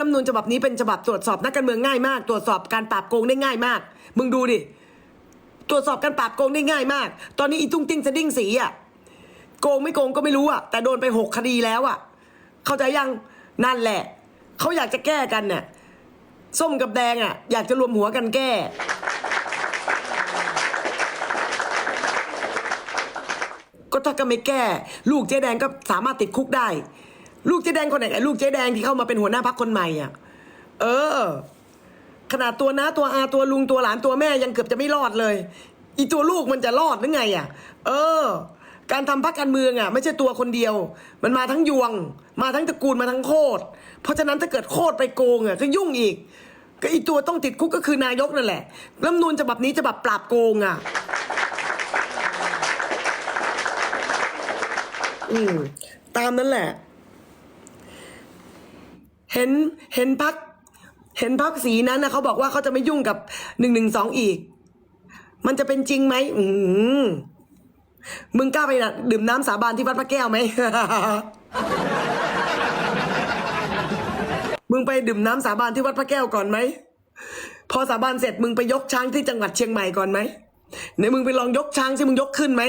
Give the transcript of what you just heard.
รัฐธรรมนูญฉบับนี้เป็นฉบับตรวจสอบนักการเมืองง่ายมาก ตรวจสอบการปราบโกงได้ง่ายมาก มึงดูดิ ตรวจสอบการปราบโกงได้ง่ายมาก ตอนนี้อีตุ้งติ้งสะดิ้งสีอะ โกงไม่โกงก็ไม่รู้อะ แต่โดนไปหกคดีแล้วอะ เข้าใจยัง นั่นแหละ เขาอยากจะแก้กันเนี่ยส้มกับแดงอะ อยากจะรวมหัวกันแก้ ก็ถ้าก็ไม่แก้ ลูกเจ๊แดงก็สามารถติดคุกได้ ลูกเจ๊แดงคนไหนไอ้ลูกเจ๊แดงที่เข้ามาเป็นหัวหน้าพักคนใหม่อะ เออ ขนาดตัวน้าตัวอาตัวลุงตัวหลานตัวแม่ยังเกือบจะไม่รอดเลย อีตัวลูกมันจะรอดหรือไงอะ เออ การทำพักการเมืองอะ ไม่ใช่ตัวคนเดียว มันมาทั้งยวง มาทั้งตระกูลมาทั้งโคตรเพราะฉะนั้นถ้าเกิดโคตรไปโกงอะก็ยุ่งอีก ก็อีตัวต้องติดคุกก็คือนายกนั่นแหละรัฐมนูญฉบับนี้ฉบับปราบโกงอะ อืมตามนั้นแหละ เห็นเห็นพัก เห็นพักสีนั้นนะเขาบอกว่าเขาจะไม่ยุ่งกับหนึ่งหนึ่งสองอีก มันจะเป็นจริงไหมอืมมึงกล้าไปดื่มน้ำสาบานที่วัดพระแก้วไหม มึงไปดื่มน้ำสาบานที่วัดพระแก้วก่อนไหม พอสาบานเสร็จมึงไปยกช้างที่จังหวัดเชียงใหม่ก่อนไหมไหนมึงไปลองยกช้างสิมึงยกขึ้นไหม